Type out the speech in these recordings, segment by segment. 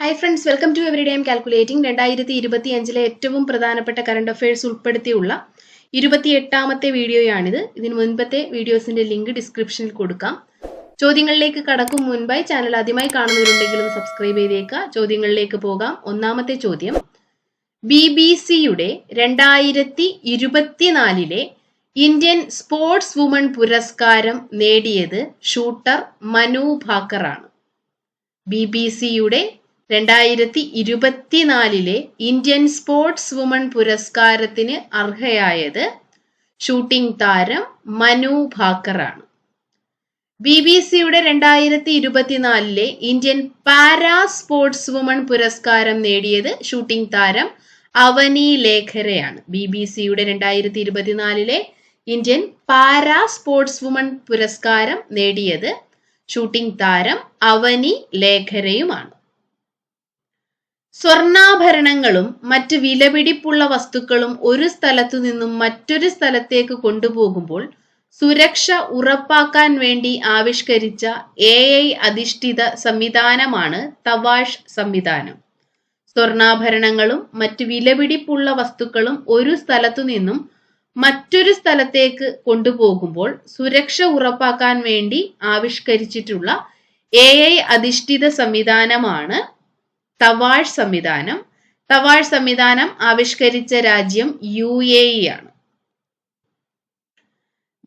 Hi friends welcome to every day M calculating രണ്ടായിരത്തി ഇരുപത്തി അഞ്ചിലെ ഏറ്റവും പ്രധാനപ്പെട്ട കറണ്ട് അഫയേഴ്സ് ഉൾപ്പെടുത്തിയുള്ള ഇരുപത്തി എട്ടാമത്തെ വീഡിയോയാണിത്. ഇതിന് മുൻപത്തെ വീഡിയോസിന്റെ ലിങ്ക് ഡിസ്ക്രിപ്ഷനിൽ കൊടുക്കാം. ചോദ്യങ്ങളിലേക്ക് കടക്കും മുൻപായി ചാനൽ ആദ്യമായി കാണുന്നവരുണ്ടെങ്കിൽ ഒന്ന് സബ്സ്ക്രൈബ് ചെയ്തേക്കുക. ചോദ്യങ്ങളിലേക്ക് പോകാം. ഒന്നാമത്തെ ചോദ്യം. ബി ബി സിയുടെ രണ്ടായിരത്തി ഇരുപത്തിനാലിലെ ഇന്ത്യൻ സ്പോർട്സ് വുമൺ പുരസ്കാരം നേടിയത് ഷൂട്ടർ മനു ഭാക്കറാണ്. ബി ബി സിയുടെ രണ്ടായിരത്തി ഇരുപത്തിനാലിലെ ഇന്ത്യൻ സ്പോർട്സ് വുമൺ പുരസ്കാരത്തിന് അർഹയായത് ഷൂട്ടിംഗ് താരം മനു ഭാക്കറാണ്. ബി ബി സിയുടെ രണ്ടായിരത്തി ഇരുപത്തിനാലിലെ ഇന്ത്യൻ പാരാ സ്പോർട്സ് വുമൺ പുരസ്കാരം നേടിയത് ഷൂട്ടിംഗ് താരം അവനി ലേഖരയാണ്. ബി ബി സിയുടെ രണ്ടായിരത്തി ഇരുപത്തിനാലിലെ ഇന്ത്യൻ പാരാ സ്പോർട്സ് വുമൺ പുരസ്കാരം നേടിയത് ഷൂട്ടിംഗ് താരം അവനി ലേഖരയുമാണ്. സ്വർണാഭരണങ്ങളും മറ്റ് വിലപിടിപ്പുള്ള വസ്തുക്കളും ഒരു സ്ഥലത്തു നിന്നും മറ്റൊരു സ്ഥലത്തേക്ക് കൊണ്ടുപോകുമ്പോൾ സുരക്ഷ ഉറപ്പാക്കാൻ വേണ്ടി ആവിഷ്കരിച്ച എ ഐ അധിഷ്ഠിത സംവിധാനമാണ് തവാഷ് സംവിധാനം. സ്വർണാഭരണങ്ങളും മറ്റ് വിലപിടിപ്പുള്ള വസ്തുക്കളും ഒരു സ്ഥലത്തു നിന്നും മറ്റൊരു സ്ഥലത്തേക്ക് കൊണ്ടുപോകുമ്പോൾ സുരക്ഷ ഉറപ്പാക്കാൻ വേണ്ടി ആവിഷ്കരിച്ചിട്ടുള്ള എ ഐ അധിഷ്ഠിത സംവിധാനമാണ് തവാഷ് സംവിധാനം. തവാൾ സംവിധാനം ആവിഷ്കരിച്ച രാജ്യം യു എ ഇ ആണ്.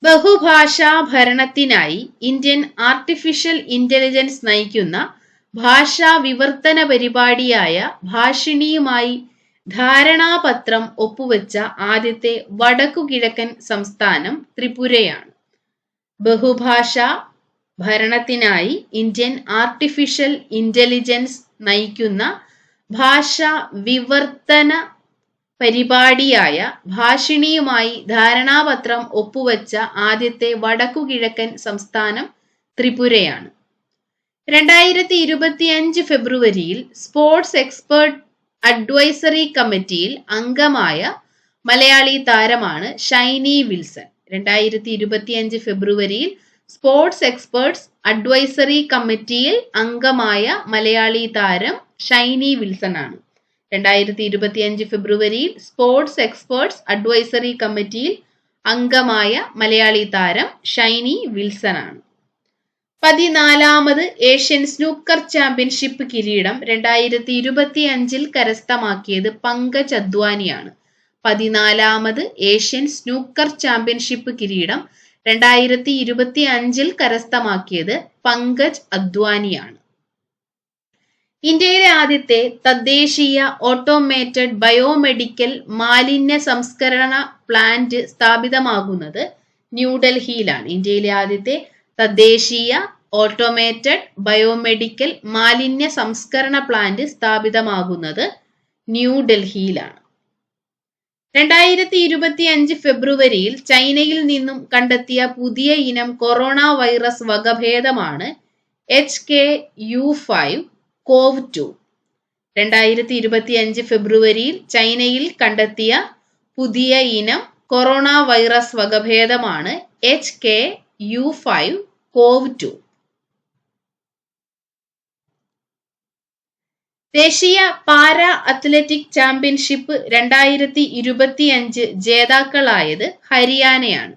ബഹുഭാഷാ ഭരണത്തിനായി ഇന്ത്യൻ ആർട്ടിഫിഷ്യൽ ഇന്റലിജൻസ് നയിക്കുന്ന ഭാഷാ വിവർത്തന പരിപാടിയായ ഭാഷിണിയുമായി ധാരണാപത്രം ഒപ്പുവെച്ച ആദ്യത്തെ വടക്കു കിഴക്കൻ സംസ്ഥാനം ത്രിപുരയാണ്. ബഹുഭാഷാ ഭരണത്തിനായി ഇന്ത്യൻ ആർട്ടിഫിഷ്യൽ ഇന്റലിജൻസ് നയിക്കുന്ന ഭാഷ വിവർത്തന പരിപാടിയായ ഭാഷിണിയുമായി ധാരണാപത്രം ഒപ്പുവച്ച ആദ്യത്തെ വടക്കുകിഴക്കൻ സംസ്ഥാനം ത്രിപുരയാണ്. രണ്ടായിരത്തി ഇരുപത്തി അഞ്ച് ഫെബ്രുവരിയിൽ സ്പോർട്സ് എക്സ്പേർട്ട് അഡ്വൈസറി കമ്മിറ്റിയിൽ അംഗമായ മലയാളി താരമാണ് ഷൈനി വിൽസൺ. രണ്ടായിരത്തി ഇരുപത്തി അഞ്ച് ഫെബ്രുവരിയിൽ സ്പോർട്സ് എക്സ്പേർട്സ് അഡ്വൈസറി കമ്മിറ്റിയിൽ അംഗമായ മലയാളി താരം ഷൈനി വിൽസൺ ആണ് രണ്ടായിരത്തി ഇരുപത്തി അഞ്ച് ഫെബ്രുവരിയിൽ സ്പോർട്സ് എക്സ്പേർട്സ് അഡ്വൈസറി കമ്മിറ്റിയിൽ അംഗമായ മലയാളി താരം ഷൈനി വിൽസൺ ആണ് പതിനാലാമത് ഏഷ്യൻ സ്നൂക്കർ ചാമ്പ്യൻഷിപ്പ് കിരീടം രണ്ടായിരത്തി ഇരുപത്തി അഞ്ചിൽ കരസ്ഥമാക്കിയത് പങ്കജ് അദ്വാനിയാണ്. പതിനാലാമത് ഏഷ്യൻ സ്നൂക്കർ ചാമ്പ്യൻഷിപ്പ് കിരീടം രണ്ടായിരത്തി ഇരുപത്തി അഞ്ചിൽ കരസ്ഥമാക്കിയത് പങ്കജ് അദ്വാനിയാണ്. ഇന്ത്യയിലെ ആദ്യത്തെ തദ്ദേശീയ ഓട്ടോമേറ്റഡ് ബയോമെഡിക്കൽ മാലിന്യ സംസ്കരണ പ്ലാന്റ് സ്ഥാപിതമാകുന്നത് ന്യൂഡൽഹിയിലാണ്. ഇന്ത്യയിലെ ആദ്യത്തെ തദ്ദേശീയ ഓട്ടോമേറ്റഡ് ബയോമെഡിക്കൽ മാലിന്യ സംസ്കരണ പ്ലാന്റ് സ്ഥാപിതമാകുന്നത് ന്യൂഡൽഹിയിലാണ്. രണ്ടായിരത്തി ഇരുപത്തി അഞ്ച് ഫെബ്രുവരിയിൽ ചൈനയിൽ നിന്നും കണ്ടെത്തിയ പുതിയ ഇനം corona virus വകഭേദമാണ് H K U five CoV two. രണ്ടായിരത്തി ഇരുപത്തി അഞ്ച് ഫെബ്രുവരിയിൽ ചൈനയിൽ കണ്ടെത്തിയ പുതിയ ഇനം corona virus വകഭേദമാണ് H K U five CoV two. ദേശീയ പാരാ അത്ലറ്റിക് ചാമ്പ്യൻഷിപ്പ് രണ്ടായിരത്തി ഇരുപത്തി അഞ്ച് ജേതാക്കളായത് ഹരിയാനയാണ്.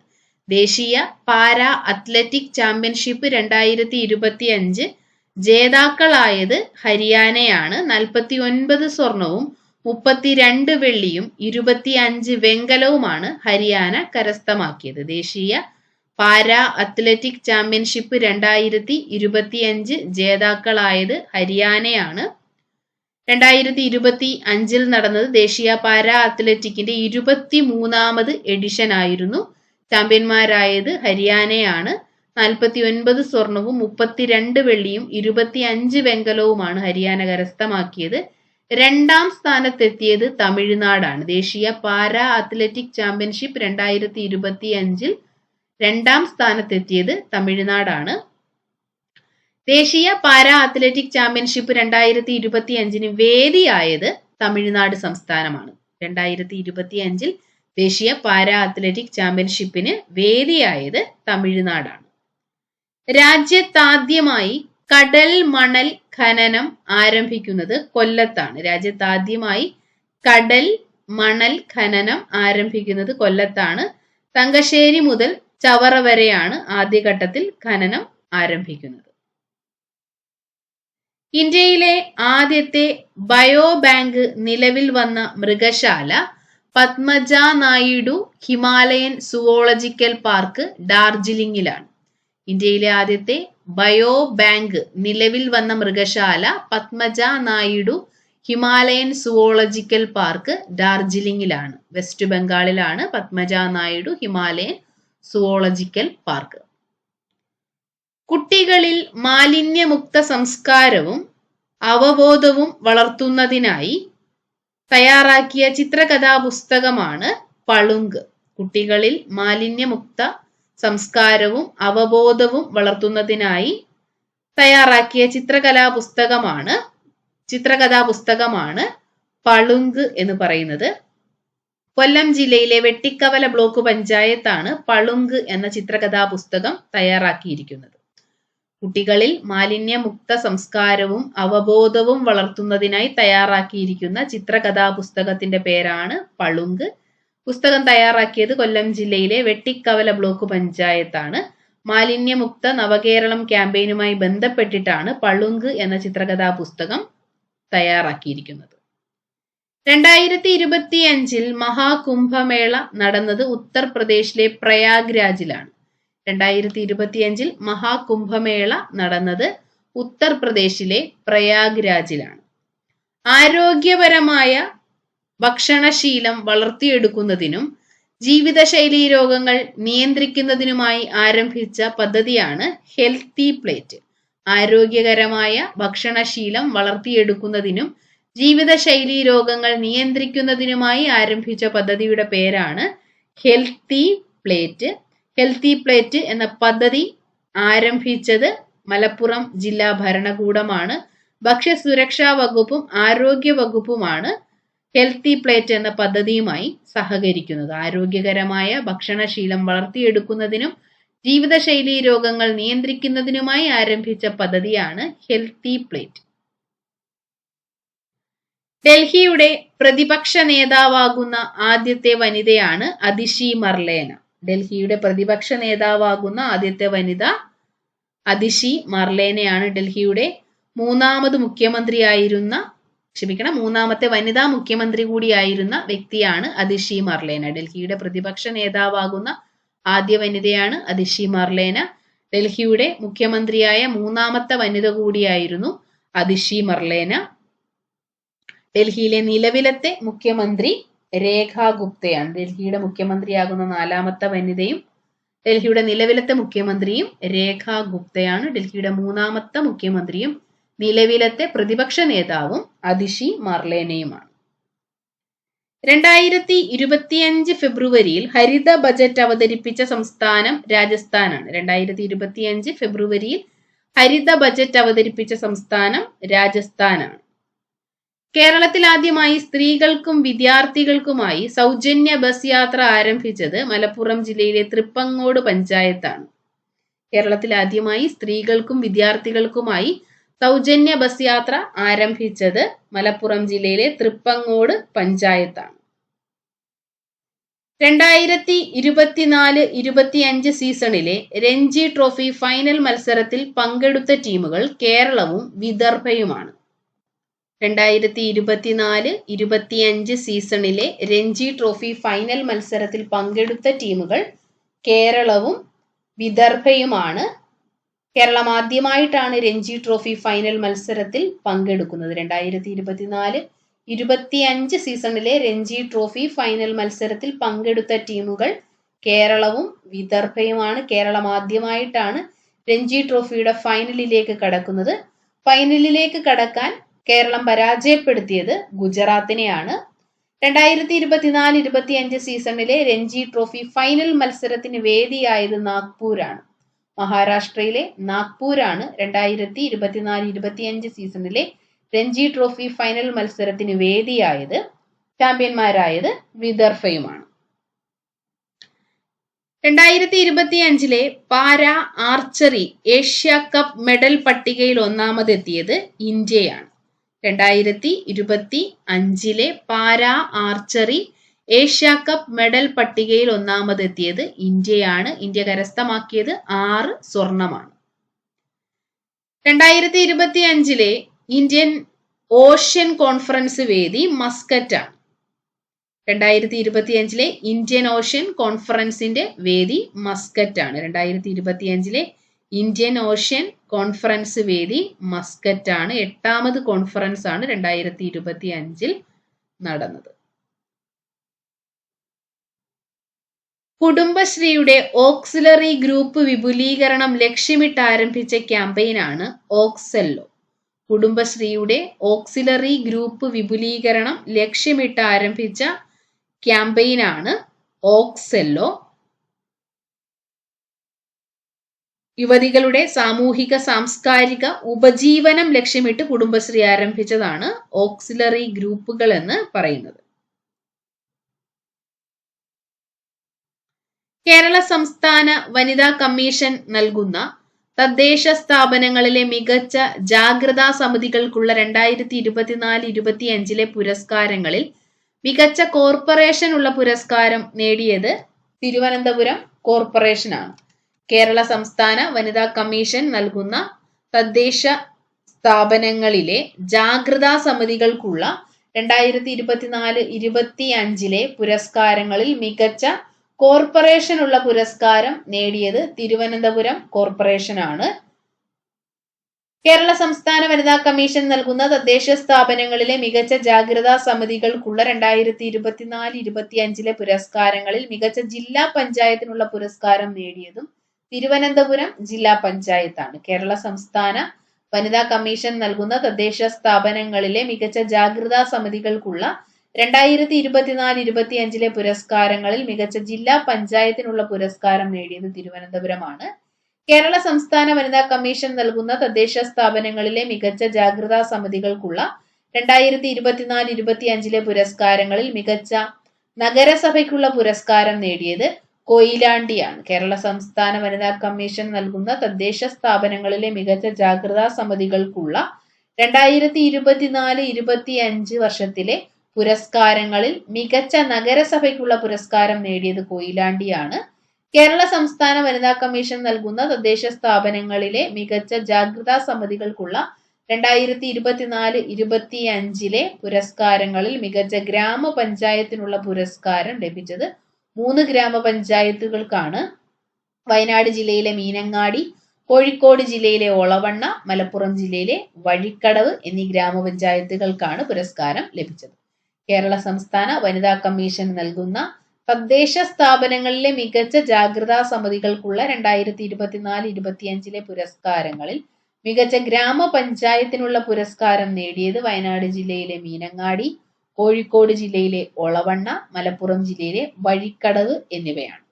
ദേശീയ പാരാ അത്ലറ്റിക് ചാമ്പ്യൻഷിപ്പ് രണ്ടായിരത്തി ഇരുപത്തി അഞ്ച് ജേതാക്കളായത് ഹരിയാനയാണ്. നാൽപ്പത്തി ഒൻപത് സ്വർണവും മുപ്പത്തിരണ്ട് വെള്ളിയും ഇരുപത്തി അഞ്ച് വെങ്കലവുമാണ് ഹരിയാന കരസ്ഥമാക്കിയത്. ദേശീയ പാരാ അത്ലറ്റിക് ചാമ്പ്യൻഷിപ്പ് രണ്ടായിരത്തി ഇരുപത്തി അഞ്ച് ജേതാക്കളായത് ഹരിയാനയാണ്. രണ്ടായിരത്തി ഇരുപത്തി അഞ്ചിൽ നടന്നത് ദേശീയ പാരാ അത്ലറ്റിക്കിന്റെ ഇരുപത്തി മൂന്നാമത് എഡിഷൻ ആയിരുന്നു. ചാമ്പ്യന്മാരായത് ഹരിയാനയാണ്. നാൽപ്പത്തി ഒൻപത് സ്വർണവും മുപ്പത്തിരണ്ട് വെള്ളിയും ഇരുപത്തി അഞ്ച് വെങ്കലവുമാണ് ഹരിയാന കരസ്ഥമാക്കിയത്. രണ്ടാം സ്ഥാനത്തെത്തിയത് തമിഴ്നാടാണ്. ദേശീയ പാരാ അത്ലറ്റിക് ചാമ്പ്യൻഷിപ്പ് രണ്ടായിരത്തി ഇരുപത്തി അഞ്ചിൽ രണ്ടാം സ്ഥാനത്തെത്തിയത് തമിഴ്നാടാണ്. ദേശീയ പാരാ അത്ലറ്റിക് ചാമ്പ്യൻഷിപ്പ് രണ്ടായിരത്തി ഇരുപത്തി അഞ്ചിന് വേദിയായത് തമിഴ്നാട് സംസ്ഥാനമാണ്. രണ്ടായിരത്തി ഇരുപത്തി അഞ്ചിൽ ദേശീയ പാരാ അത്ലറ്റിക് ചാമ്പ്യൻഷിപ്പിന് വേദിയായത് തമിഴ്നാടാണ്. രാജ്യത്താദ്യമായി കടൽ മണൽ ഖനനം ആരംഭിക്കുന്നത് കൊല്ലത്താണ്. രാജ്യത്താദ്യമായി കടൽ മണൽ ഖനനം ആരംഭിക്കുന്നത് കൊല്ലത്താണ്. തങ്കശ്ശേരി മുതൽ ചവറ വരെയാണ് ആദ്യഘട്ടത്തിൽ ഖനനം ആരംഭിക്കുന്നത്. ഇന്ത്യയിലെ ആദ്യത്തെ ബയോ ബാങ്ക് നിലവിൽ വന്ന മൃഗശാല Padmaja Naidu Himalayan Zoological Park ഡാർജിലിംഗിലാണ്. ഇന്ത്യയിലെ ആദ്യത്തെ ബയോ ബാങ്ക് നിലവിൽ വന്ന മൃഗശാല Padmaja Naidu Himalayan Zoological Park ഡാർജിലിംഗിലാണ്. West ബംഗാളിലാണ് Padmaja Naidu Himalayan Zoological Park. കുട്ടികളിൽ മാലിന്യമുക്ത സംസ്കാരവും അവബോധവും വളർത്തുന്നതിനായി തയ്യാറാക്കിയ ചിത്രകഥാപുസ്തകമാണ് പളുങ്ക്. കുട്ടികളിൽ മാലിന്യമുക്ത സംസ്കാരവും അവബോധവും വളർത്തുന്നതിനായി തയ്യാറാക്കിയ ചിത്രകലാ പുസ്തകമാണ് ചിത്രകഥാ പുസ്തകമാണ് പളുങ്ക് എന്ന് പറയുന്നത്. കൊല്ലം ജില്ലയിലെ വെട്ടിക്കവല ബ്ലോക്ക് പഞ്ചായത്താണ് പളുങ്ക് എന്ന ചിത്രകഥാ പുസ്തകം തയ്യാറാക്കിയിരിക്കുന്നത്. കുട്ടികളിൽ മാലിന്യമുക്ത സംസ്കാരവും അവബോധവും വളർത്തുന്നതിനായി തയ്യാറാക്കിയിരിക്കുന്ന ചിത്രകഥാപുസ്തകത്തിന്റെ പേരാണ് പളുങ്ക്. പുസ്തകം തയ്യാറാക്കിയത് കൊല്ലം ജില്ലയിലെ വെട്ടിക്കവല ബ്ലോക്ക് പഞ്ചായത്താണ്. മാലിന്യമുക്ത നവകേരളം ക്യാമ്പയിനുമായി ബന്ധപ്പെട്ടിട്ടാണ് പളുങ്ക് എന്ന ചിത്രകഥാ പുസ്തകം തയ്യാറാക്കിയിരിക്കുന്നത്. രണ്ടായിരത്തി ഇരുപത്തി അഞ്ചിൽ മഹാകുംഭമേള നടന്നത് ഉത്തർപ്രദേശിലെ പ്രയാഗ്രാജിലാണ് രണ്ടായിരത്തി ഇരുപത്തിയഞ്ചിൽ മഹാകുംഭമേള നടന്നത് ഉത്തർപ്രദേശിലെ പ്രയാഗ്രാജിലാണ്. ആരോഗ്യപരമായ ഭക്ഷണശീലം വളർത്തിയെടുക്കുന്നതിനും ജീവിതശൈലി രോഗങ്ങൾ നിയന്ത്രിക്കുന്നതിനുമായി ആരംഭിച്ച പദ്ധതിയാണ് ഹെൽത്തി പ്ലേറ്റ്. ആരോഗ്യകരമായ ഭക്ഷണശീലം വളർത്തിയെടുക്കുന്നതിനും ജീവിതശൈലി രോഗങ്ങൾ നിയന്ത്രിക്കുന്നതിനുമായി ആരംഭിച്ച പദ്ധതിയുടെ പേരാണ് ഹെൽത്തി പ്ലേറ്റ്. ഹെൽത്തി പ്ലേറ്റ് എന്ന പദ്ധതി ആരംഭിച്ചത് മലപ്പുറം ജില്ലാ ഭരണകൂടമാണ്. ഭക്ഷ്യസുരക്ഷാ വകുപ്പും ആരോഗ്യ വകുപ്പുമാണ് ഹെൽത്തി പ്ലേറ്റ് എന്ന പദ്ധതിയുമായി സഹകരിക്കുന്നത്. ആരോഗ്യകരമായ ഭക്ഷണശീലം വളർത്തിയെടുക്കുന്നതിനും ജീവിതശൈലി രോഗങ്ങൾ നിയന്ത്രിക്കുന്നതിനുമായി ആരംഭിച്ച പദ്ധതിയാണ് ഹെൽത്തി പ്ലേറ്റ് ഡൽഹിയുടെ പ്രതിപക്ഷ നേതാവാകുന്ന ആദ്യത്തെ വനിതയാണ് അതിഷി മർലേന. ഡൽഹിയുടെ പ്രതിപക്ഷ നേതാവാകുന്ന ആദ്യത്തെ വനിത അതിഷി മർലേനയാണ് ഡൽഹിയുടെ മൂന്നാമത് മുഖ്യമന്ത്രിയായിരുന്ന ക്ഷമിക്കണം മൂന്നാമത്തെ വനിതാ മുഖ്യമന്ത്രി കൂടിയായിരുന്ന വ്യക്തിയാണ് അതിഷി മർലേന. ഡൽഹിയുടെ പ്രതിപക്ഷ നേതാവാകുന്ന ആദ്യ വനിതയാണ് അതിഷി മർലേന. ഡൽഹിയുടെ മുഖ്യമന്ത്രിയായ മൂന്നാമത്തെ വനിത കൂടിയായിരുന്നു അതിഷി മർലേന. ഡൽഹിയിലെ നിലവിലത്തെ മുഖ്യമന്ത്രി രേഖ ഗുപ്തയാണ് ഡൽഹിയുടെ മുഖ്യമന്ത്രിയാകുന്ന നാലാമത്തെ വനിതയും ഡൽഹിയുടെ നിലവിലത്തെ മുഖ്യമന്ത്രിയും രേഖ ഗുപ്തയാണ് ഡൽഹിയുടെ മൂന്നാമത്തെ മുഖ്യമന്ത്രിയും നിലവിലത്തെ പ്രതിപക്ഷ നേതാവും അതിഷി മർലേനയുമാണ്. രണ്ടായിരത്തി ഇരുപത്തിയഞ്ച് ഫെബ്രുവരിയിൽ ഹരിത ബജറ്റ് അവതരിപ്പിച്ച സംസ്ഥാനം രാജസ്ഥാനാണ്. രണ്ടായിരത്തി ഇരുപത്തിയഞ്ച് ഫെബ്രുവരിയിൽ ഹരിത ബജറ്റ് അവതരിപ്പിച്ച സംസ്ഥാനം രാജസ്ഥാനാണ്. കേരളത്തിൽ ആദ്യമായി സ്ത്രീകൾക്കും വിദ്യാർത്ഥികൾക്കുമായി സൗജന്യ ബസ് യാത്ര ആരംഭിച്ചത് മലപ്പുറം ജില്ലയിലെ തൃപ്പങ്ങോട് പഞ്ചായത്താണ്. കേരളത്തിൽ ആദ്യമായി സ്ത്രീകൾക്കും വിദ്യാർത്ഥികൾക്കുമായി സൗജന്യ ബസ് യാത്ര ആരംഭിച്ചത് മലപ്പുറം ജില്ലയിലെ തൃപ്പങ്ങോട് പഞ്ചായത്താണ്. രണ്ടായിരത്തി ഇരുപത്തിനാല് ഇരുപത്തിയഞ്ച് സീസണിലെ രഞ്ജി ട്രോഫി ഫൈനൽ മത്സരത്തിൽ പങ്കെടുത്ത ടീമുകൾ കേരളവും വിദർഭയുമാണ്. രണ്ടായിരത്തി ഇരുപത്തിനാല് ഇരുപത്തിയഞ്ച് സീസണിലെ രഞ്ജി ട്രോഫി ഫൈനൽ മത്സരത്തിൽ പങ്കെടുത്ത ടീമുകൾ കേരളവും വിദർഭയുമാണ്. കേരളം ആദ്യമായിട്ടാണ് രഞ്ജി ട്രോഫി ഫൈനൽ മത്സരത്തിൽ പങ്കെടുക്കുന്നത്. രണ്ടായിരത്തി ഇരുപത്തിനാല് ഇരുപത്തിയഞ്ച് സീസണിലെ രഞ്ജി ട്രോഫി ഫൈനൽ മത്സരത്തിൽ പങ്കെടുത്ത ടീമുകൾ കേരളവും വിദർഭയുമാണ്. കേരളം ആദ്യമായിട്ടാണ് രഞ്ജി ട്രോഫിയുടെ ഫൈനലിലേക്ക് കടക്കുന്നത്. ഫൈനലിലേക്ക് കടക്കാൻ കേരളം പരാജയപ്പെടുത്തിയത് ഗുജറാത്തിനെയാണ്. രണ്ടായിരത്തി ഇരുപത്തിനാല് ഇരുപത്തിയഞ്ച് സീസണിലെ രഞ്ജി ട്രോഫി ഫൈനൽ മത്സരത്തിന് വേദിയായത് നാഗ്പൂരാണ്. മഹാരാഷ്ട്രയിലെ നാഗ്പൂരാണ് രണ്ടായിരത്തി ഇരുപത്തിനാല് ഇരുപത്തിയഞ്ച് സീസണിലെ രഞ്ജി ട്രോഫി ഫൈനൽ മത്സരത്തിന് വേദിയായത്. ചാമ്പ്യന്മാരായത് വിദർഭയുമാണ്. രണ്ടായിരത്തി ഇരുപത്തി അഞ്ചിലെ para archery Asia Cup medal പട്ടികയിൽ ഒന്നാമതെത്തിയത് ഇന്ത്യയാണ്. രണ്ടായിരത്തി ഇരുപത്തി അഞ്ചിലെ para archery Asia Cup medal പട്ടികയിൽ ഒന്നാമതെത്തിയത് ഇന്ത്യയാണ്. ഇന്ത്യ കരസ്ഥമാക്കിയത് ആറ് സ്വർണമാണ്. രണ്ടായിരത്തി ഇരുപത്തി അഞ്ചിലെ ഇന്ത്യൻ ഓഷ്യൻ കോൺഫറൻസ് വേദി മസ്കറ്റാണ്. രണ്ടായിരത്തി ഇരുപത്തി അഞ്ചിലെ ഇന്ത്യൻ ഓഷ്യൻ കോൺഫറൻസിന്റെ വേദി മസ്കറ്റാണ്. രണ്ടായിരത്തി ഇരുപത്തി അഞ്ചിലെ ഇന്ത്യൻ ഓഷ്യൻ കോൺഫറൻസ് വേദി മസ്കറ്റ് ആണ്. എട്ടാമത് കോൺഫറൻസ് ആണ് രണ്ടായിരത്തി ഇരുപത്തി അഞ്ചിൽ നടന്നത്. കുടുംബശ്രീയുടെ ഓക്സിലറി ഗ്രൂപ്പ് വിപുലീകരണം ലക്ഷ്യമിട്ട് ആരംഭിച്ച ക്യാമ്പയിനാണ് ഓക്സെല്ലോ കുടുംബശ്രീയുടെ ഓക്സിലറി ഗ്രൂപ്പ് വിപുലീകരണം ലക്ഷ്യമിട്ട് ആരംഭിച്ച ക്യാമ്പയിനാണ് ഓക്സെല്ലോ യുവതികളുടെ സാമൂഹിക സാംസ്കാരിക ഉപജീവനം ലക്ഷ്യമിട്ട് കുടുംബശ്രീ ആരംഭിച്ചതാണ് ഓക്സിലറി ഗ്രൂപ്പുകൾ എന്ന് പറയുന്നത്. കേരള സംസ്ഥാന വനിതാ കമ്മീഷൻ നൽകുന്ന തദ്ദേശ സ്ഥാപനങ്ങളിലെ മികച്ച ജാഗ്രതാ സമിതികൾക്കുള്ള രണ്ടായിരത്തി ഇരുപത്തിനാല് ഇരുപത്തി അഞ്ചിലെ പുരസ്കാരങ്ങളിൽ മികച്ച കോർപ്പറേഷൻ ഉള്ള പുരസ്കാരം നേടിയത് തിരുവനന്തപുരം കോർപ്പറേഷനാണ്. കേരള സംസ്ഥാന വനിതാ കമ്മീഷൻ നൽകുന്ന തദ്ദേശ സ്ഥാപനങ്ങളിലെ ജാഗ്രതാ സമിതികൾക്കുള്ള രണ്ടായിരത്തി ഇരുപത്തിനാല് ഇരുപത്തി അഞ്ചിലെ പുരസ്കാരങ്ങളിൽ മികച്ച കോർപ്പറേഷനുള്ള പുരസ്കാരം നേടിയത് തിരുവനന്തപുരം കോർപ്പറേഷനാണ്. കേരള സംസ്ഥാന വനിതാ കമ്മീഷൻ നൽകുന്ന തദ്ദേശ സ്ഥാപനങ്ങളിലെ മികച്ച ജാഗ്രതാ സമിതികൾക്കുള്ള രണ്ടായിരത്തി ഇരുപത്തിനാല് ഇരുപത്തി അഞ്ചിലെ പുരസ്കാരങ്ങളിൽ മികച്ച ജില്ലാ പഞ്ചായത്തിനുള്ള പുരസ്കാരം നേടിയതും തിരുവനന്തപുരം ജില്ലാ പഞ്ചായത്താണ്. കേരള സംസ്ഥാന വനിതാ കമ്മീഷൻ നൽകുന്ന തദ്ദേശ സ്ഥാപനങ്ങളിലെ മികച്ച ജാഗ്രതാ സമിതികൾക്കുള്ള രണ്ടായിരത്തി ഇരുപത്തിനാല് ഇരുപത്തി അഞ്ചിലെ പുരസ്കാരങ്ങളിൽ മികച്ച ജില്ലാ പഞ്ചായത്തിനുള്ള പുരസ്കാരം നേടിയത് തിരുവനന്തപുരമാണ്. കേരള സംസ്ഥാന വനിതാ കമ്മീഷൻ നൽകുന്ന തദ്ദേശ സ്ഥാപനങ്ങളിലെ മികച്ച ജാഗ്രതാ സമിതികൾക്കുള്ള രണ്ടായിരത്തി ഇരുപത്തിനാല് ഇരുപത്തി അഞ്ചിലെ പുരസ്കാരങ്ങളിൽ മികച്ച നഗരസഭയ്ക്കുള്ള പുരസ്കാരം നേടിയത് കൊയിലാണ്ടിയാണ്. കേരള സംസ്ഥാന വനിതാ കമ്മീഷൻ നൽകുന്ന തദ്ദേശ സ്ഥാപനങ്ങളിലെ മികച്ച ജാഗ്രതാ സമിതികൾക്കുള്ള രണ്ടായിരത്തി ഇരുപത്തിനാല് ഇരുപത്തി അഞ്ച് വർഷത്തിലെ പുരസ്കാരങ്ങളിൽ മികച്ച നഗരസഭയ്ക്കുള്ള പുരസ്കാരം നേടിയത് കൊയിലാണ്ടിയാണ്. കേരള സംസ്ഥാന വനിതാ കമ്മീഷൻ നൽകുന്ന തദ്ദേശ സ്ഥാപനങ്ങളിലെ മികച്ച ജാഗ്രതാ സമിതികൾക്കുള്ള രണ്ടായിരത്തി ഇരുപത്തിനാല് ഇരുപത്തി അഞ്ചിലെ പുരസ്കാരങ്ങളിൽ മികച്ച ഗ്രാമപഞ്ചായത്തിനുള്ള പുരസ്കാരം ലഭിച്ചത് മൂന്ന് ഗ്രാമപഞ്ചായത്തുകൾക്കാണ് വയനാട് ജില്ലയിലെ മീനങ്ങാടി കോഴിക്കോട് ജില്ലയിലെ ഒളവണ്ണ മലപ്പുറം ജില്ലയിലെ വഴിക്കടവ് എന്നീ ഗ്രാമപഞ്ചായത്തുകൾക്കാണ് പുരസ്കാരം ലഭിച്ചത്. കേരള സംസ്ഥാന വനിതാ കമ്മീഷൻ നൽകുന്ന തദ്ദേശ സ്ഥാപനങ്ങളിലെ മികച്ച ജാഗ്രതാ സമിതികൾക്കുള്ള രണ്ടായിരത്തി ഇരുപത്തിനാല് ഇരുപത്തിയഞ്ചിലെ പുരസ്കാരങ്ങളിൽ മികച്ച ഗ്രാമപഞ്ചായത്തിനുള്ള പുരസ്കാരം നേടിയത് വയനാട് ജില്ലയിലെ മീനങ്ങാടി കോഴിക്കോട് ജില്ലയിലെ ഒളവണ്ണ മലപ്പുറം ജില്ലയിലെ വഴിക്കടവ് എന്നിവയാണ്.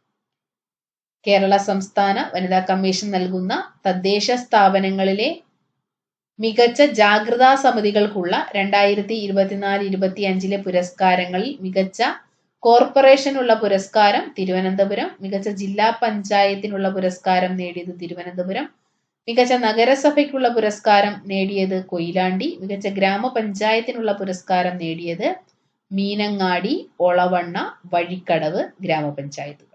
കേരള സംസ്ഥാന വനിതാ കമ്മീഷൻ നൽകുന്ന തദ്ദേശ സ്ഥാപനങ്ങളിലെ മികച്ച ജാഗ്രതാ സമിതികൾക്കുള്ള രണ്ടായിരത്തി ഇരുപത്തിനാല് ഇരുപത്തി അഞ്ചിലെ പുരസ്കാരങ്ങളിൽ മികച്ച കോർപ്പറേഷനുള്ള പുരസ്കാരം തിരുവനന്തപുരം മികച്ച ജില്ലാ പഞ്ചായത്തിനുള്ള പുരസ്കാരം നേടിയത് തിരുവനന്തപുരം മികച്ച നഗരസഭയ്ക്കുള്ള പുരസ്കാരം നേടിയത് കൊയിലാണ്ടി മികച്ച ഗ്രാമപഞ്ചായത്തിനുള്ള പുരസ്കാരം നേടിയത് മീനങ്ങാടി ഒളവണ്ണ വഴിക്കടവ് ഗ്രാമപഞ്ചായത്തുകൾ.